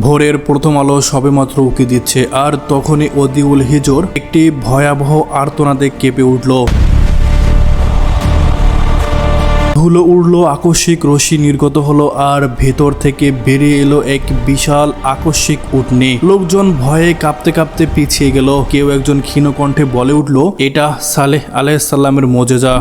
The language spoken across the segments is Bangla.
ভোরের প্রথম আলো সবেমাত্র উকি দিচ্ছে, আর তখনই অদিউল হিজর একটি ভয়াবহ আর্তনাদে কেঁপে উঠল। ধুলো উড়লো, আকস্মিক রশ্মি নির্গত হলো, আর ভেতর থেকে বেরিয়ে এলো এক বিশাল আকস্মিক উটনি লোকজন ভয়ে কাঁপতে কাঁপতে পিছিয়ে গেল। কেউ একজন ক্ষীণ কণ্ঠে বলে উঠল, এটা সালেহ আলাইসাল্লামের মোজেজা।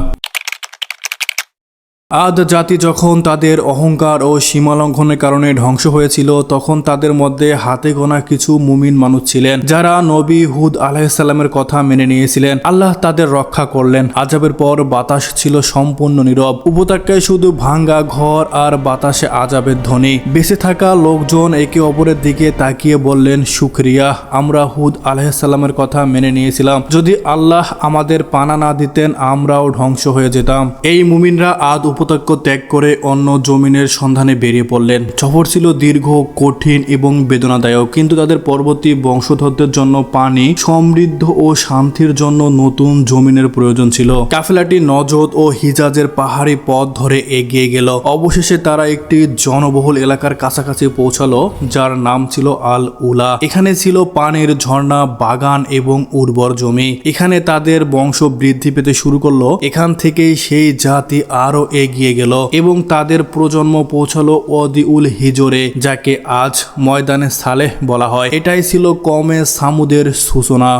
আদ জাতি যখন তাদের অহংকার ও সীমালঙ্ঘনের কারণে ধ্বংস হয়েছিল, তখন তাদের মধ্যে হাতে গোনা কিছু মুমিন মানুষ ছিলেন, যারা নবী হুদ আলাহিসাল্লামের কথা মেনে নিয়েছিলেন। আল্লাহ তাদের রক্ষা করলেন। আজাবের পর বাতাস ছিল সম্পূর্ণ নীরব। উপত্যকায় শুধু ভাঙ্গা ঘর আর বাতাসে আজাবের ধ্বনি। বেঁচে থাকা লোকজন একে অপরের দিকে তাকিয়ে বললেন, শুক্রিয়া, আমরা হুদ আলাহিসাল্লামের কথা মেনে নিয়েছিলাম। যদি আল্লাহ আমাদের পানা না দিতেন, আমরাও ধ্বংস হয়ে যেতাম। এই মুমিনরা আদ উপত্যক্য ত্যাগ করে অন্য জমিনের সন্ধানে বেরিয়ে পড়লেন। সফর ছিল দীর্ঘ, কঠিন এবং বেদনাদায়ক, কিন্তু তাদের পরবর্তী বংশধরদের জন্য পানি, সমৃদ্ধ ও শান্তির জন্য নতুন জমিনের প্রয়োজন ছিল। কাফেলাটি নজদ ও হিজাজের পাহাড়ি পথ ধরে এগিয়ে গেল। অবশেষে তারা একটি জনবহুল এলাকার কাছাকাছি পৌঁছালো, যার নাম ছিল আল উলা এখানে ছিল পানির ঝর্ণা, বাগান এবং উর্বর জমি। এখানে তাদের বংশ বৃদ্ধি পেতে শুরু করল। এখান থেকেই সেই জাতি আরও এগিয়ে গেল এবং তাদের প্রজন্ম পৌঁছালো অদিউল হিজোরে, যাকে আজ ময়দানে সালেহ বলা হয়। এটাই ছিল কমে সামুদের সূচনা।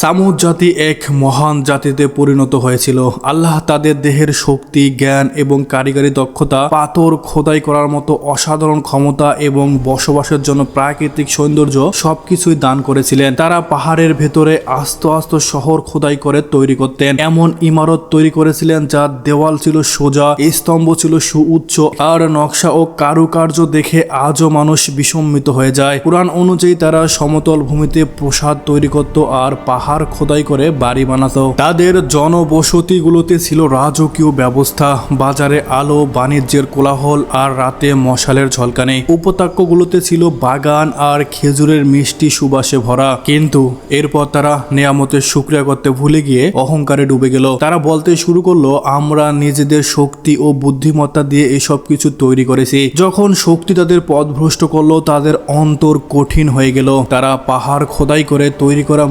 সামুদ জাতি এক মহান জাতিতে পরিণত হয়েছিল। আল্লাহ তাদের দেহের শক্তি, জ্ঞান এবং কারিগরি দক্ষতা, পাথর খোদাই করার মতো অসাধারণ ক্ষমতা এবং বসবাসের জন্য প্রাকৃতিক সৌন্দর্য সবকিছুই দান করেছিলেন। তারা পাহাড়ের ভেতরে আস্ত আস্ত শহর খোদাই করে তৈরি করতেন। এমন ইমারত তৈরি করেছিলেন যার দেওয়াল ছিল সোজা, স্তম্ভ ছিল সুউচ্চ আর নকশা ও কারুকার্য দেখে আজও মানুষ বিসম্মিত হয়ে যায়। পুরাণ অনুযায়ী তারা সমতল ভূমিতে প্রসাদ তৈরি করত আর পাহাড় খোদাই করে বাড়ি বানাতো। তাদের জনবসতিগুলোতে ছিল রাজকীয় ব্যবস্থা, বাজারে আলো, বাণিজ্যের কোলাহল আর রাতে মশালের ঝলকানি। উপত্যকাগুলোতে ছিল বাগান আর খেজুরের মিষ্টি সুবাসে ভরা। কিন্তু এরপর তারা নেয়ামতের শুক্রিয়া করতে ভুলে গিয়ে অহংকারে ডুবে গেল। তারা বলতে শুরু করল, আমরা নিজেদের শক্তি ও বুদ্ধিমত্তা দিয়ে এসব কিছু তৈরি করেছি। যখন শক্তি তাদের পথভ্রষ্ট করল, তাদের অন্তর কঠিন হয়ে গেল। তারা পাহাড় খোদাই করে তৈরি করা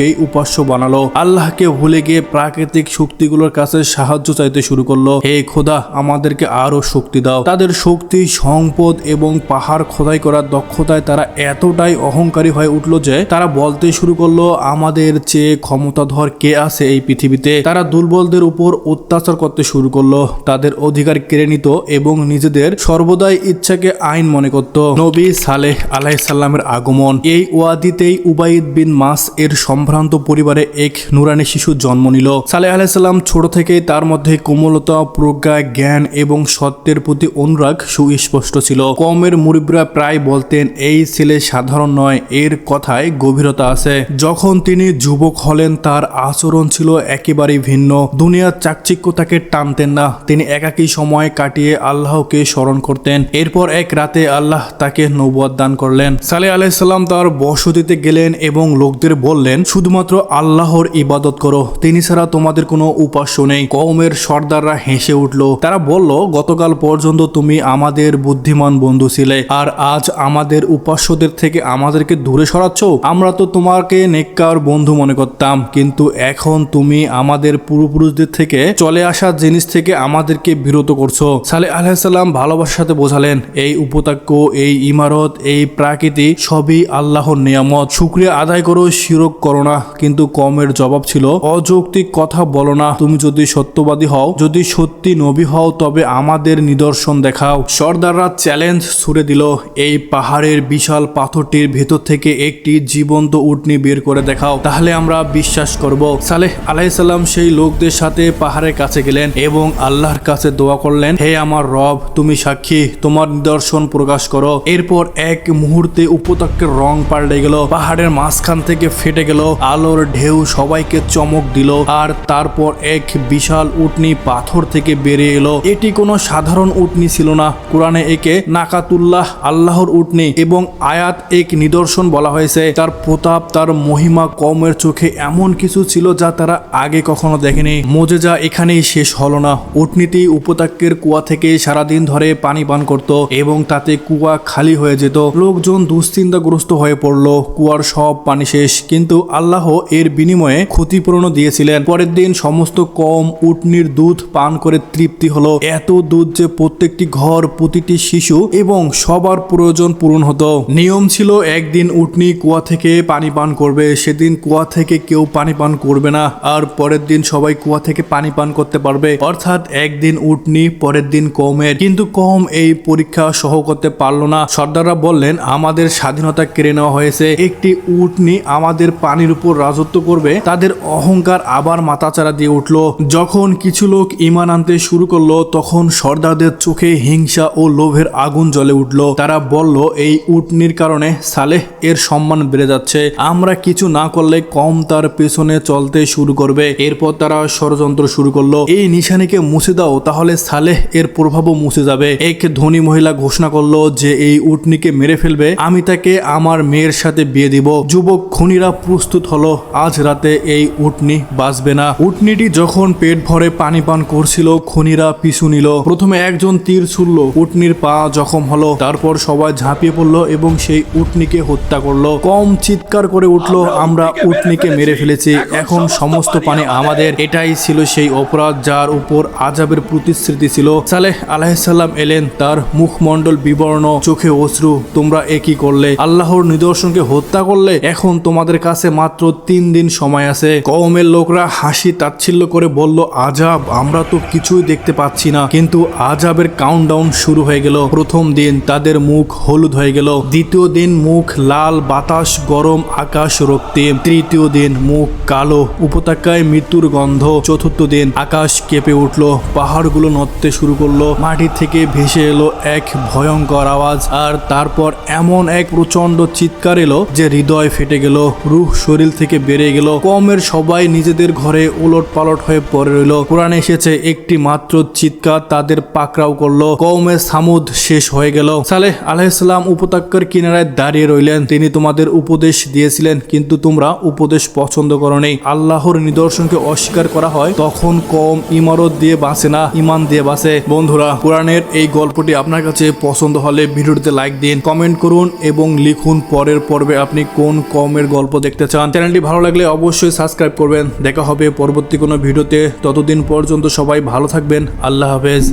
মূর্তিগুলোকেই উপাস্য বানালো। আল্লাহকে ভুলে গিয়ে প্রাকৃতিক শক্তিগুলোর কাছে সাহায্য চাইতে শুরু করল। হে খোদা, আমাদেরকে আরও শক্তি দাও। তাদের শক্তি, সম্পদ এবং পাহাড় খোদাই করার দক্ষতায় তারা এতটাই অহংকারী হয়ে উঠল যে তারা বলতে শুরু করল, আমাদের চেয়ে ক্ষমতাধর কে আছে এই পৃথিবীতে? তারা দুর্বলদের উপর অত্যাচার করতে শুরু করল। তাদের অধিকার কেড়ে নিত এবং নিজেদের সর্বদাই ইচ্ছাকে আইন মনে করত। নবী সালেহ আলাইসাল্লামের আগমন। এই ওয়াদিতেই উবাইদ বিন মাস এর সম্ভ্রান্ত পরিবারে এক নুরানি শিশু জন্ম নিল। সালেহ আলাইসাল্লাম ছোট থেকেই তার মধ্যে কোমলতা, প্রজ্ঞা, জ্ঞান এবং সত্যের প্রতি অনুরাগ সুস্পষ্ট ছিল। কমের মুরিবরা প্রায় বলতেন, এই ছেলে সাধারণ নয়, এর কথায় গভীরতা আছে। যখন তিনি যুবক হলেন, তার আচরণ ছিল একেবারেই ভিন্ন। দুনিয়ার চাকচিক্য তাকে টানতেন না। তিনি একাকী সময় কাটিয়ে আল্লাহকে স্মরণ করতেন। এরপর এক রাতে আল্লাহ তাকে নবুয়াদ দান করলেন। সালে আলাইসাল্লাম তার বসতিতে গেলেন এবং লোকদের বললেন শুধুমাত্র আল্লাহর ইবাদত করো। তিনি ছাড়া তোমাদের কোনো উপাস্য নেই। কওমের সর্দাররা হেসে উঠল। তারা বলল, গতকাল পর্যন্ত তুমি আমাদের বুদ্ধিমান বন্ধু ছিলে, আর আজ আমাদের উপাস্যদের থেকে আমাদেরকে দূরে সরাচ্ছ। আমরা তো তোমাকে নেককার বন্ধু মনে করতাম, কিন্তু এখন তুমি আমাদের পূর্বপুরুষদের থেকে চলে আসা জিনিস থেকে আমাদেরকে বিরত করছ। সালে আলাইসাল্লাম ভালোবাসার সাথে বোঝালেন, এই উপত্যক্য এই ইমারত, এই প্রাকৃতি সবই আল্লাহর নিয়ামত। শুক্রিয়া আদায় করো, শিরক করো না, কিন্তু কমের জবাব ছিল, অযৌক্তিক কথা বলো না। তুমি যদি সত্যবাদী হও, যদি সত্যি নবী হও, তবে আমাদের নিদর্শন দেখাও। সর্দাররা চ্যালেঞ্জ ছুড়ে দিল। এই পাহাড়ের বিশাল পাথরটির ভেতর থেকে একটি জীবন্ত উটনি বের করে দেখাও। তাহলে আমরা বিশ্বাস করব। সালেহ আলাইসাল্লাম সেই লোকদের সাথে পাহাড়ের কাছে গেলেন এবং আল্লাহর কাছে দোয়া করলেন, হে আমার রব, তুমি সাক্ষী, তোমার নিদর্শন প্রকাশ করো। এরপর এক মুহূর্তে উপত্যকের রং পাল্টে গেল। পাহাড়ের মাঝখান থেকে ফেটে গেল। আলোর ঢেউ সবাইকে চমক দিল আর তারপর এক বিশাল উটনি পাথর থেকে বেরিয়ে এলো। এটি কোনো সাধারণ উটনি ছিল না। কোরআনে একে নাকাতুল্লাহ, আল্লাহর উটনি এবং আয়াত এক নিদর্শন বলা হয়েছে। তার প্রতাপ, তার মহিমা কমের চোখে এমন কিছু ছিল যা তারা আগে কখনো দেখেনি। মোজেজা এখানেই শেষ হলো না। উটনিটি উপত্যকের কুয়া থেকে সারাদিন ধরে পানি পান করত এবং তাতে কুয়া খালি হয়ে যেত। লোকজন দুশ্চিন্তাগ্রস্ত হয়ে পড়ল। কুয়ার সব পানি শেষ। কিন্তু আল্লাহ এর বিনিময়ে ক্ষতিপূরণও দিয়েছিলেন। পরের দিন সমস্ত কম উটনির দুধ পান করে তৃপ্তি হলো। এত দুধ যে প্রত্যেকটি ঘর, প্রতিটি শিশু এবং সবার প্রয়োজন পূরণ হতো। নিয়ম ছিল, একদিন উটনি কুয়া থেকে পানি পান করবে, সেদিন কুয়া থেকে কেউ পানি পান করবে না। আর পরের দিন সবাই কুয়া থেকে পানি পান করতে পারবে। অর্থাৎ একদিন উটনি, পরের দিন কমের। কিন্তু কম এই পরীক্ষা সহ করতে পারল না। সর্দাররা বললেন, আমাদের স্বাধীনতা কেড়ে নেওয়া হয়েছে। একটি উটনি আমাদের পানির উপর রাজত্ব করবে, তাদের অহংকার আবার মাথাচাড়া দিয়ে উঠল। যখন কিছু লোক ইমান আনতে শুরু করল, তখন সর্দারদের চোখে হিংসা ও লোভের আগুন জ্বলে উঠল। তারা বলল, এই উটনির কারণে সালেহ এর সম্মান বেড়ে যাচ্ছে। আমরা কিছু না করলে কম তার পেছনে চলতে শুরু করবে। এরপর তারা ষড়যন্ত্র শুরু করল। এই নিশানিকে মুছে দাও, তাহলে সালেহ এর প্রভাবও মুছে যাবে। এক ধনী মহিলা ঘোষণা করল যে, এই উটনিকে মেরে ফেলবে, আমি তাকে আমার মেয়ের সাথে বিয়ে দিব। যুবক খুনিরা প্রস্তুত হলো, আজ রাতে এই উটনি বাঁচবে না। উটনিটি যখন পেট ভরে পানি পান করছিল, খুনিরা পিছু নিল। প্রথমে একজন তীর ছুড়ল, উটনির পা জখম হলো। তারপর সবাই ঝাঁপিয়ে পড়ল এবং সেই উটনিকে হত্যা করল। কম চিৎকার করে উঠল, আমরা উটনিকে মেরে ফেলেছি, এখন সমস্ত পানি আমাদের। এটাই ছিল সেই অপরাধ যার উপর আজাবের প্রতিশ্রুতি ছিল। সালেহ আলাহিসাল্লাম এলেন, তার মুখমণ্ডল বিবর্ণ, চোখে অশ্রু, তোমরা একই করলে? আল্লাহর নিদর্শনকে হত্যা করলে? এখন তোমাদের কাছে মাত্র তিন দিন সময় আছে। কওমের লোকরা হাসি তাচ্ছিল্য করে বলল, আজাব, আমরা তো কিছুই দেখতে পাচ্ছি না। কিন্তু আজাবের কাউন্টডাউন শুরু হয়ে গেল। প্রথম দিন তাদের মুখ হলুদ হয়ে গেল। দ্বিতীয় দিন মুখ লাল, বাতাস, গরম, আকাশ রক্তিম তৃতীয় দিন মুখ কালো, উপত্যকায় মৃত্যুর গন্ধ। চতুর্থ দিন আকাশ কেঁপে উঠল। পাহাড়গুলো নড়তে শুরু করল। মাটি থেকে ভেসে এলো এক ভয়ঙ্কর আওয়াজ। আর তারপর এমন এক প্রচণ্ড চিৎকার এলো যে হৃদয় ফেটে গেল। রুহ শরীর থেকে বেরিয়ে গেল। কমের সবাই নিজেদের ঘরে ওলট পালট হয়ে পড়ে রইল। কোরআনে এসেছে, একটি মাত্র চিৎকার তাদের পাকড়াও করল। কৌমের সামুদ শেষ হয়ে গেল। সালেহ আলাইসাল্লাম উপত্যকার কিনারায় দাঁড়িয়ে রইলেন। তিনি তোমাদের উপদেশ দিয়েছিলেন, কিন্তু তোমরা উপদেশ পছন্দ করো করনি। আল্লাহর নিদর্শনকে অস্বীকার করা হয়, তখন কম ইমারত দিয়ে বাঁচে না ইমান দিয়ে বাঁচে। বন্ধুরা, কোরআনের এই গল্পটি আপনার কাছে পছন্দ হলে ভিডিওটিতে লাইক দিন, কমেন্ট করুন এবং লিখুন পরের পর্বে আপনি কোন কমের গল্প দেখতে চান। চ্যানেলটি ভালো লাগলে অবশ্যই সাবস্ক্রাইব করবেন। দেখা হবে পরবর্তী কোনো ভিডিওতে। ততদিন পর্যন্ত সবাই ভালো থাকবেন। আল্লাহ হাফেজ।